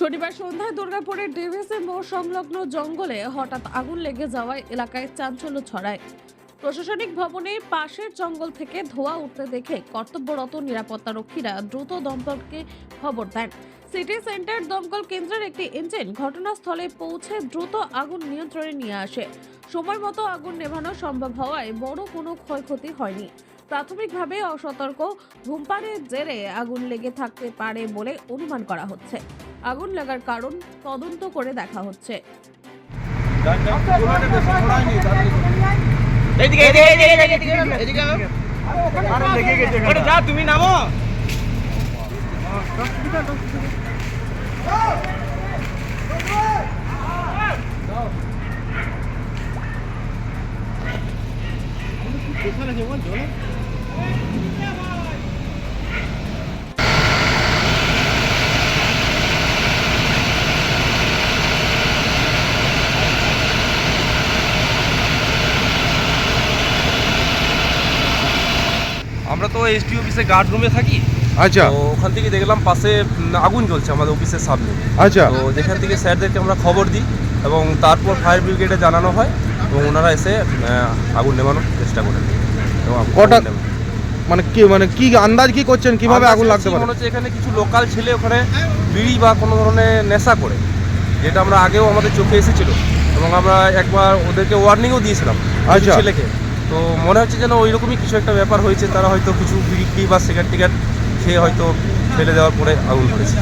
শনিবার সন্ধ্যায় দুর্গাপুরের ডিভিসি মোড় সংলগ্ন জঙ্গলে হঠাৎ আগুন লেগে যাওয়ায় এলাকায় চাঞ্চল্য ছড়ায়। প্রশাসনিক ভবনের পাশের জঙ্গল থেকে ধোঁয়া উঠতে দেখে কর্তব্যরত নিরাপত্তারক্ষীরা দ্রুত দমকলকে খবর দেন। সিটি সেন্টার দমকল কেন্দ্রের একটি ইঞ্জিন ঘটনাস্থলে পৌঁছে দ্রুত আগুন নিয়ন্ত্রণে নিয়ে আসে। সময় মতো আগুন নেভানো সম্ভব হওয়ায় বড় কোনো ক্ষয়ক্ষতি হয়নি। প্রাথমিকভাবে অসতর্ক, ধূমপানের জেরে আগুন লেগে থাকতে পারে বলে অনুমান করা হচ্ছে। আগুন লাগার কারণ তদন্ত করে দেখা হচ্ছে এইদিকে এইদিকে এদিকে ওটা আমরা তো এসডি অফিসে গার্ড রুমে থাকি। আচ্ছা। তো ওখান থেকে দেখলাম পাশে আগুন জ্বলছে আমাদের অফিসের সামনে। আচ্ছা। তো যেখান থেকে স্যারদেরকে আমরা খবর দিই এবং তারপর ফায়ার ব্রিগেডে জানানো হয় এবং ওনারা এসে আগুন নেভানোর চেষ্টা করেন। কটা- মানে কি মানে কি আন্দাজ কি করছেন? কীভাবে আগুন লাগতে পারে? মনে হচ্ছে এখানে কিছু লোকাল ছেলে ওখানে বিড়ি বা কোনো ধরনের নেশা করে যেটা আমরা আগেও আমাদের চোখে এসেছিল। এবং আমরা একবার ওদেরকে ওয়ার্নিংও দিয়েছিলাম। আচ্ছা। ছেলেকে। তো মনে হচ্ছে যেন ওই রকমই কিছু একটা ব্যাপার হয়েছে, তারা হয়তো কিছু বিক্রি বা সিগারেট টিগারেট খেয়ে হয়তো ফেলে দেওয়ার পরে আগুন ধরেছে।